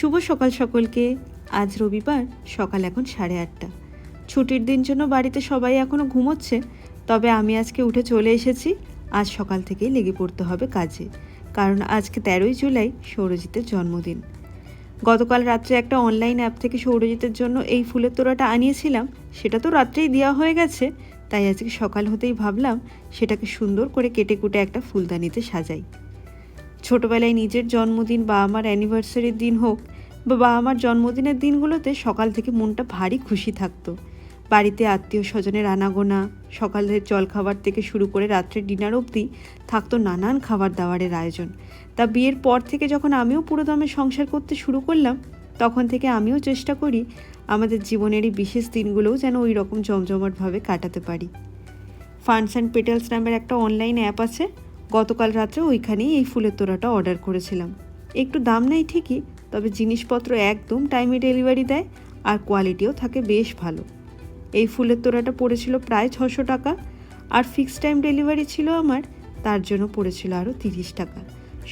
শুভ সকাল সকলকে। আজ রবিবার, সকাল এখন সাড়ে আটটা। ছুটির দিন জন্য বাড়িতে সবাই এখনও ঘুমোচ্ছে, তবে আমি আজকে উঠে চলে এসেছি। আজ সকাল থেকেই লেগে পড়তে হবে কাজে, কারণ আজকে তেরোই জুলাই, সৌরজিতের জন্মদিন। গতকাল রাত্রে একটা অনলাইন অ্যাপ থেকে সৌরজিতের জন্য এই ফুলের তোড়াটা আনিয়েছিলাম, সেটা তো রাত্রেই দেওয়া হয়ে গেছে। তাই আজকে সকাল হতেই ভাবলাম, সেটাকে সুন্দর করে কেটে কুটে একটা ফুলদানিতে সাজাই। ছোটবেলায় নিজের জন্মদিন বা আমার অ্যানিভার্সারির দিন হোক বা আমার জন্মদিনের দিনগুলোতে সকাল থেকে মনটা ভারী খুশি থাকতো। বাড়িতে আত্মীয় স্বজনের আনাগোনা সকালের জলখাবার থেকে শুরু করে রাত্রের ডিনার অবধি থাকতো নানান খাবার দাবারের আয়োজন। তা বিয়ের পর থেকে যখন আমিও পুরোদমে সংসার করতে শুরু করলাম, তখন থেকে আমিও চেষ্টা করি আমাদের জীবনের এই বিশেষ দিনগুলোও যেন ওই রকম জমজমাটভাবে কাটাতে পারি। ফান্ডস অ্যান্ড পেটেলস নামের একটা অনলাইন অ্যাপ আছে। গতকাল রাত্রে ওইখানেই এই ফুলের তোড়াটা অর্ডার করেছিলাম। একটু দাম নেই ঠিকই, তবে জিনিসপত্র একদম টাইমে ডেলিভারি দেয় আর কোয়ালিটিও থাকে বেশ ভালো। এই ফুলের তোড়াটা পড়েছিল প্রায় ছশো টাকা আর ফিক্সড টাইম ডেলিভারি ছিল আমার, তার জন্য পড়েছিল আরও তিরিশ টাকা।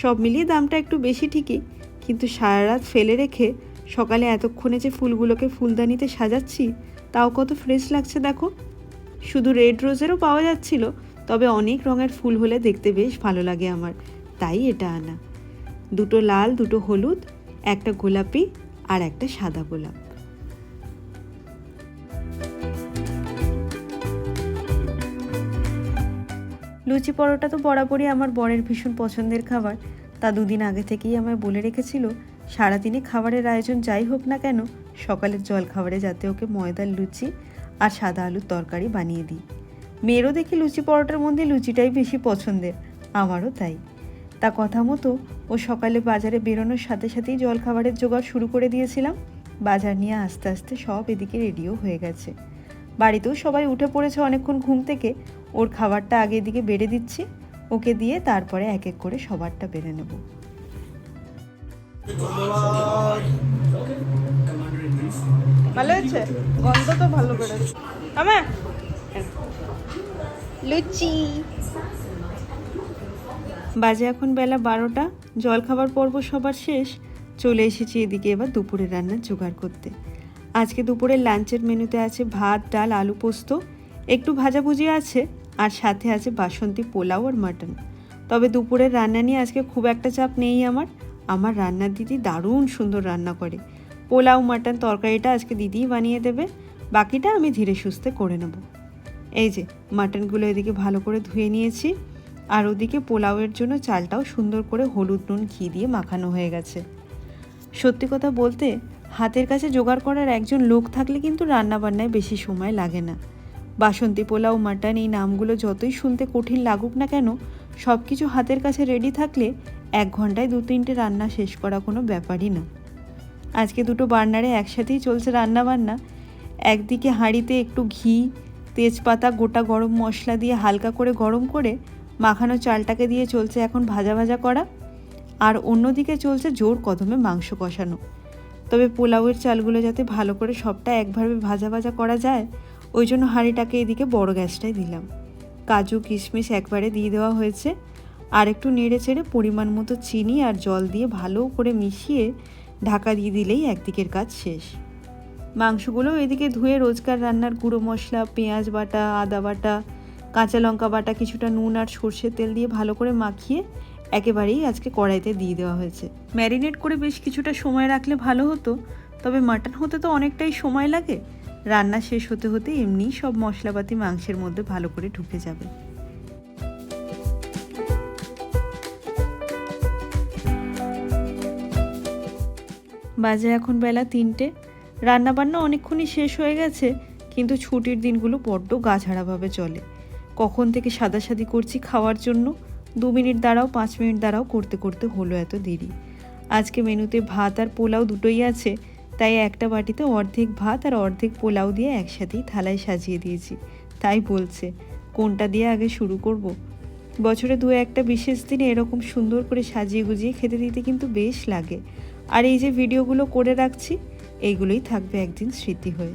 সব মিলিয়ে দামটা একটু বেশি ঠিকই, কিন্তু সারা রাত ফেলে রেখে সকালে এতক্ষণে যে ফুলগুলোকে ফুলদানিতে সাজাচ্ছি, তাও কত ফ্রেশ লাগছে দেখো। শুধু রেড রোজেরও পাওয়া যাচ্ছিল তবে অনেক রঙের ফুল হলে দেখতে বেশ ভালো লাগে আমার। তাই এটা আনা। দুটো লাল, দুটো হলুদ, একটা গোলাপি আর একটা সাদা গোলাপ। লুচি পরোটা তো বরাবরই আমার বরের ভীষণ পছন্দের খাবার। তা দুদিন আগে থেকেই আমায় বলে রেখেছিল, সারাদিনে খাবারের আয়োজন যাই হোক না কেন, সকালের জল খাবারে যাতে ওকে ময়দার লুচি আর সাদা আলুর তরকারি বানিয়ে দিই। মেয়েরও দেখি লুচি পরোটার মধ্যে লুচিটাই বেশি পছন্দের আমারও তাই। তা কথা মতো ও সকালে বাজারে বেরোনোর সাথে সাথেই জলখাবারের জোগাড় শুরু করে দিয়েছিলাম। বাজার নিয়ে আস্তে আস্তে সব এদিকে রেডিও হয়ে গেছে। বাড়িতেও সবাই উঠে পড়েছে অনেকক্ষণ ঘুম থেকে। ওর খাবারটা আগে এদিকে বেড়ে দিচ্ছি। ওকে দিয়ে তারপরে এক এক করে সবারটা বেড়ে নেব। ভালো হয়েছে? গন্ধ তো ভালো আমা লুচি। বাজে এখন বেলা বারোটা। জলখাবার পর্ব সবার শেষ। চলে এসেছি এদিকে এবার দুপুরে রান্নার জোগাড় করতে। আজকে দুপুরের লাঞ্চের মেনুতে আছে ভাত, ডাল, আলু পোস্ত। একটু ভাজাভুজি আছে, আর সাথে আছে বাসন্তী পোলাও আর মাটন। তবে দুপুরের রান্না নিয়ে আজকে খুব একটা চাপ নেই আমার। আমার রান্নার দিদি দারুণ সুন্দর রান্না করে। পোলাও, মাটন, তরকারিটা আজকে দিদিই বানিয়ে দেবে। বাকিটা আমি ধীরে সুস্থে করে নেব। এই যে মাটনগুলো এদিকে ভালো করে ধুয়ে নিয়েছি। আর ওদিকে পোলাওয়ের জন্য চালটাও সুন্দর করে হলুদ নুন, ঘি দিয়ে মাখানো হয়ে গেছে। সত্যি কথা বলতে, হাতের কাছে জোগাড় করার একজন লোক থাকলে কিন্তু রান্নাবান্নায় বেশি সময় লাগে না। বাসন্তী পোলাও, মাটন এই নামগুলো যতই শুনতে কঠিন লাগুক না কেন সব কিছু হাতের কাছে রেডি থাকলে এক ঘন্টায় দু তিনটে রান্না শেষ করা কোনো ব্যাপারই না। আজকে দুটো বার্নারে একসাথেই চলছে রান্না বান্না একদিকে হাঁড়িতে একটু ঘি তেজপাতা, গোটা গরম মশলা দিয়ে হালকা করে গরম করে মাখানো চালটাকে দিয়ে চলছে এখন ভাজা ভাজা করা। আর অন্যদিকে চলছে জোর কদমে মাংস কষানো। তবে পোলাওয়ের চালগুলো যাতে ভালো করে সবটা একভাবে ভাজা ভাজা করা যায়, ওই জন্য হাঁড়িটাকে এদিকে বড় গ্যাসটাই দিলাম। কাজু, কিশমিশ একবারে দিয়ে দেওয়া হয়েছে। আর একটু নেড়ে চেড়ে পরিমাণ মতো চিনি আর জল দিয়ে ভালো করে মিশিয়ে ঢাকা দিয়ে দিলেই একদিকের কাজ শেষ। মাংসগুলো এদিকে ধুয়ে রোজকার রান্নার গুঁড়ো মশলা, পেঁয়াজ বাটা, আদা বাটা, কাঁচা লঙ্কা বাটা, কিছুটা নুন আর সর্ষের তেল দিয়ে ভালো করে মাখিয়ে একেবারেই আজকে কড়াইতে দিয়ে দেওয়া হয়েছে। ম্যারিনেট করে বেশ কিছুটা সময় রাখলে ভালো হতো, তবে মাটন হতে তো অনেকটাই সময় লাগে। রান্না শেষ হতে হতে এমনিই সব মশলাপাতি মাংসের মধ্যে ভালো করে ঢুকে যাবে। বাজে এখন বেলা তিনটে। রান্নাবান্না অনেকক্ষণই শেষ হয়ে গেছে, কিন্তু ছুটির দিনগুলো বড্ড গাছাড়াভাবে চলে। কখন থেকে সাদাসাদি করছি খাওয়ার জন্য, দু মিনিট দাঁড়াও, পাঁচ মিনিট দাঁড়াও করতে করতে হলো এত দেরি। আজকে মেনুতে ভাত আর পোলাও দুটোই আছে, তাই একটা বাটিতে অর্ধেক ভাত আর অর্ধেক পোলাও দিয়ে একসাথেই থালায় সাজিয়ে দিয়েছি। তাই বলছে, কোনটা দিয়ে আগে শুরু করব। বছরে দু একটা বিশেষ দিনে এরকম সুন্দর করে সাজিয়ে গুজিয়ে খেতে দিতে কিন্তু বেশ লাগে। আর এই যে ভিডিওগুলো করে রাখছি এইগুলোই থাকবে একদিন স্মৃতি হয়ে।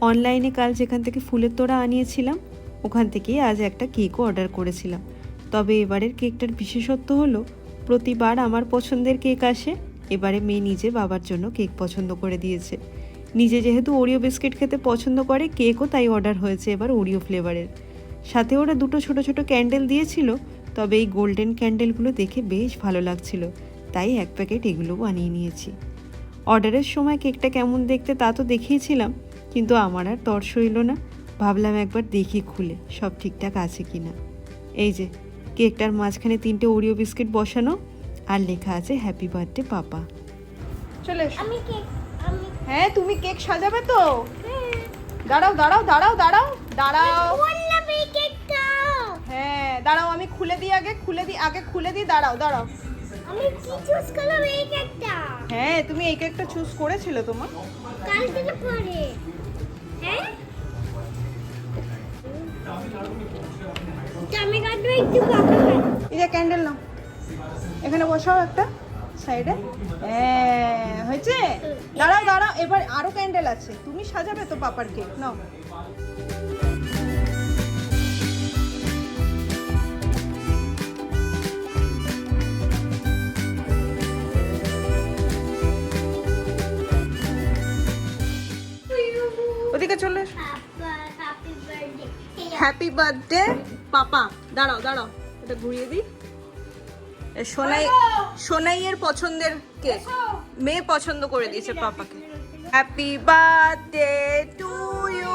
অনলাইনে কাল যেখান থেকে ফুলের তোড়া আনিয়েছিলাম, ওখান থেকেই আজ একটা কেকও অর্ডার করেছিলাম। তবে এবারের কেকটার বিশেষত্ব হলো, প্রতিবার আমার পছন্দের কেক আসে, এবারে মেয়ে নিজে বাবার জন্য কেক পছন্দ করে দিয়েছে। নিজে যেহেতু ওরিও বিস্কিট খেতে পছন্দ করে কেকও তাই অর্ডার হয়েছে এবার ওরিও ফ্লেভারের সাথে ওরা দুটো ছোট ছোট ক্যান্ডেল দিয়েছিল তবে এই গোল্ডেন ক্যান্ডেলগুলো দেখে বেশ ভালো লাগছিল। তাই এক প্যাকেট এগুলোও বানিয়ে নিয়েছি। অর্ডারের সময় কেকটা কেমন দেখতে তা তো দেখিয়েছিলাম কিন্তু আমার আর তর সইল না। ভাবলাম একবার দেখি খুলে সব ঠিকঠাক আছে কি না এই যে কেকটার মাঝখানে তিনটে ওরিও বিস্কিট বসানো আর লেখা আছে হ্যাপি বার্থডে পাপা চলে আমি কেক হ্যাঁ তুমি কেক সাজাবে তো? দাঁড়াও দাঁড়াও দাঁড়াও দাঁড়াও। দাঁড়াও। হ্যাঁ দাঁড়াও আমি খুলে দিই আগে খুলে দিই আগে খুলে দিই দাঁড়াও দাঁড়াও। আমি কি চুজ করলাম এই কেকটা? হ্যাঁ তুমি এই কেকটা চুজ করেছিলে তোমার কাল থেকে পরে। হ্যাঁ? আমি কাটবো একটু পাকা এই যে ক্যান্ডেল নাও। এখানে বসাও একটা। সাইডে? হ্যাঁ হয়েছে? দাঁড়াও দাঁড়াও এবার আরও ক্যান্ডেল আছে। তুমি সাজাবে তো পাপার কেক নাও। ওদিকে চলে হ্যাপি বার্থডে পাপা। দাঁড়াও দাঁড়াও। এটা ঘুরিয়ে দিই। সোনাই সোনাইয়ের পছন্দের কেক। মেয়ে পছন্দ করে দিয়েছে পাপাকে। Happy birthday to you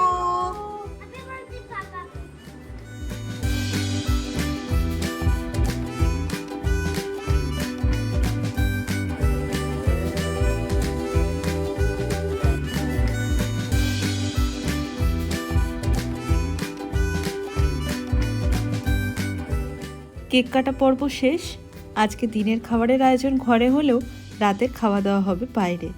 cake কাটা পর্ব শেষ। আজকে দিনের খাবারের আয়োজন ঘরে হলেও রাতের খাওয়া দাওয়া হবে বাইরে।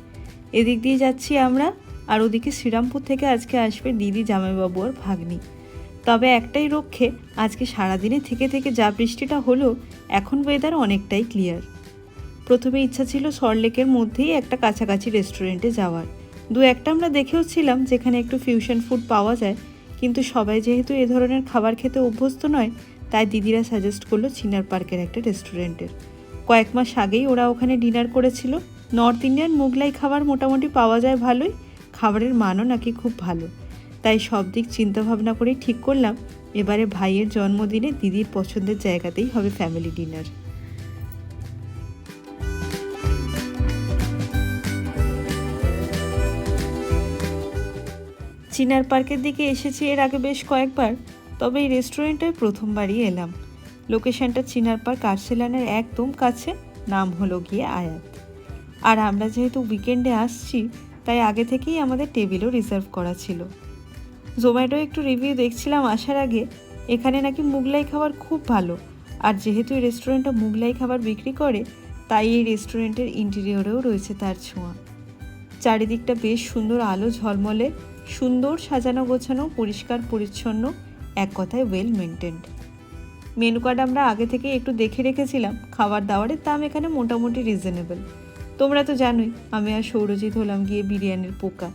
এদিক দিয়ে যাচ্ছি আমরা, আর ওদিকে শ্রীরামপুর থেকে আজকে আসবে দিদি, জামাইবাবু আর ভাগ্নি। তবে একটাই রক্ষে, আজকে সারাদিনে থেকে থেকে যা বৃষ্টিটা হলো, এখন ওয়েদার অনেকটাই ক্লিয়ার প্রথমে ইচ্ছা ছিল সল্টলেকের মধ্যেই একটা কাছাকাছি রেস্টুরেন্টে যাওয়ার। দু একটা আমরা দেখেও ছিলাম যেখানে একটু ফিউশন ফুড পাওয়া যায়, কিন্তু সবাই যেহেতু এ ধরনের খাবার খেতে অভ্যস্ত নয় তাই দিদিরা সাজেস্ট করল চিনার পার্কের একটা রেস্টুরেন্টের কয়েক মাস আগেই ওরা ওখানে ডিনার করেছিল। নর্থ ইন্ডিয়ান মোগলাই খাবার মোটামুটি পাওয়া যায় ভালোই, খাবারের মানও নাকি খুব ভালো। তাই সব দিক চিন্তাভাবনা করেই ঠিক করলাম, এবারে ভাইয়ের জন্মদিনে দিদির পছন্দের জায়গাতেই হবে ফ্যামিলি ডিনার চিনার পার্কের দিকে এসেছি এর আগে বেশ কয়েকবার। তবে এই রেস্টুরেন্টে প্রথমবারই এলাম। লোকেশনটা চিনার পার্ক আর্সেলানের একদম কাছে, নাম হলো গিয়ে আয়াত। আর আমরা যেহেতু উইকেন্ডে আসছি, তাই আগে থেকেই আমাদের টেবিলও রিজার্ভ করা ছিল। জোম্যাটো একটু রিভিউ দেখছিলাম আসার আগে, এখানে নাকি মুগলাই খাবার খুব ভালো। আর যেহেতু এই রেস্টুরেন্টটা মুগলাই খাবার বিক্রি করে, তাই এই রেস্টুরেন্টের ইন্টেরিয়রেও রয়েছে তার ছোঁয়া। চারিদিকটা বেশ সুন্দর আলো ঝলমলে, সুন্দর সাজানো গোছানো পরিষ্কার পরিচ্ছন্ন এক কথায় ওয়েল মেনটেন্ড মেনু কার্ড আমরা আগে থেকে একটু দেখে রেখেছিলাম, খাবার দাবারের দাম এখানে মোটামুটি রিজনেবল তোমরা তো জানোই, আমি আর সৌরজিৎ হলাম গিয়ে বিরিয়ানির পোকা।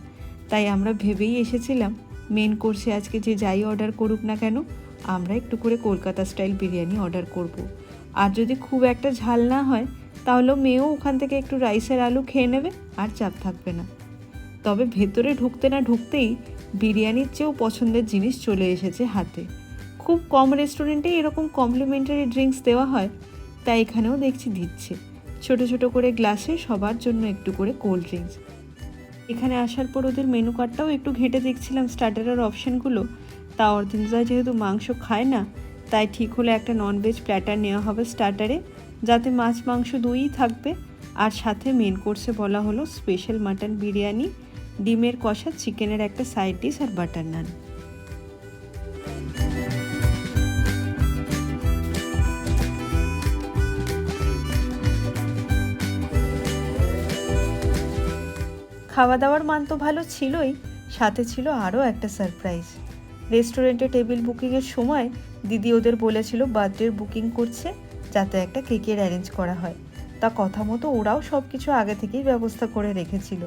তাই আমরা ভেবেই এসেছিলাম মেন কোর্সে আজকে যে যাই অর্ডার করুক না কেন, আমরা একটু করে কলকাতা স্টাইল বিরিয়ানি অর্ডার করব। আর যদি খুব একটা ঝাল না হয় তাহলেও মেয়েও ওখান থেকে একটু রাইসের আলু খেয়ে নেবে, আর চাপ থাকবে না। তবে ভেতরে ঢুকতে না ঢুকতেই বিরিয়ানির চেয়েও পছন্দের জিনিস চলে এসেছে হাতে। খুব কম রেস্টুরেন্টে এরকম কমপ্লিমেন্টারি ড্রিঙ্কস দেওয়া হয়, তাই এখানেও দেখছি দিচ্ছে। ছোট ছোট করে গ্লাসে সবার জন্য একটু করে কোল্ড ড্রিঙ্কস এখানে আসার পর ওদের মেনু কার্ডটাও একটু ঘেঁটে দেখছিলাম স্টার্টারের অপশানগুলো তা অর্দিনজা যেহেতু মাংস খায় না, তাই ঠিক হলে একটা ননভেজ প্ল্যাটার নেওয়া হবে স্টার্টারে যাতে মাছ মাংস দুইই থাকবে। আর সাথে মেন কোর্সে বলা হলো স্পেশাল মাটন বিরিয়ানি। ডিমের কষা, চিকেনের একটা সাইড ডিশ আর বাটার নান খাওয়া দাওয়ার মান তো ভালো ছিলই, সাথে ছিল আরও একটা সারপ্রাইজ রেস্টুরেন্টে টেবিল বুকিংয়ের সময় দিদি ওদের বলেছিল বার্থডের বুকিং করছে, যাতে একটা কেকের অ্যারেঞ্জ করা হয়। তা কথা মতো ওরাও সব কিছু আগে থেকেই ব্যবস্থা করে রেখেছিল।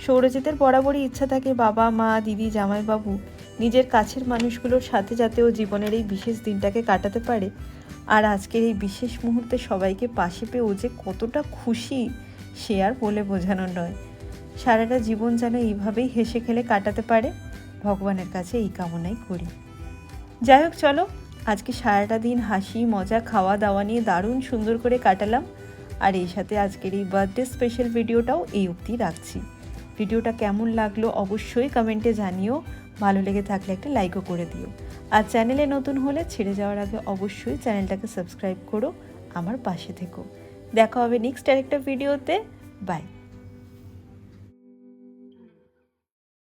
সৌরজিতের বরাবরই ইচ্ছা থাকে বাবা, মা, দিদি, জামাইবাবু নিজের কাছের মানুষগুলোর সাথে যাতে ও জীবনের এই বিশেষ দিনটাকে কাটাতে পারে। আর আজকের এই বিশেষ মুহূর্তে সবাইকে পাশে পেয়ে ও যে কতটা খুশি, সে আর বলে বোঝানো নয়। সারাটা জীবন যেন এইভাবেই হেসে খেলে কাটাতে পারে। ভগবানের কাছে এই কামনাই করি। যাই হোক, চলো, আজকে সারাটা দিন হাসি, মজা খাওয়া দাওয়া নিয়ে দারুণ সুন্দর করে কাটালাম। আর এই সাথে আজকের এই বার্থডে স্পেশাল ভিডিওটাও এই অবধি রাখছি। ভিডিওটা কেমন লাগল অবশ্যই কমেন্টে জানিও। ভালো লেগে থাকলে একটা লাইকও করে দিও। আর চ্যানেলে নতুন হলে ছেড়ে যাওয়ার আগে অবশ্যই চ্যানেলটাকে সাবস্ক্রাইব করো। আমার পাশে থেকো। দেখা হবে নেক্সট আরেকটা ভিডিওতে বাই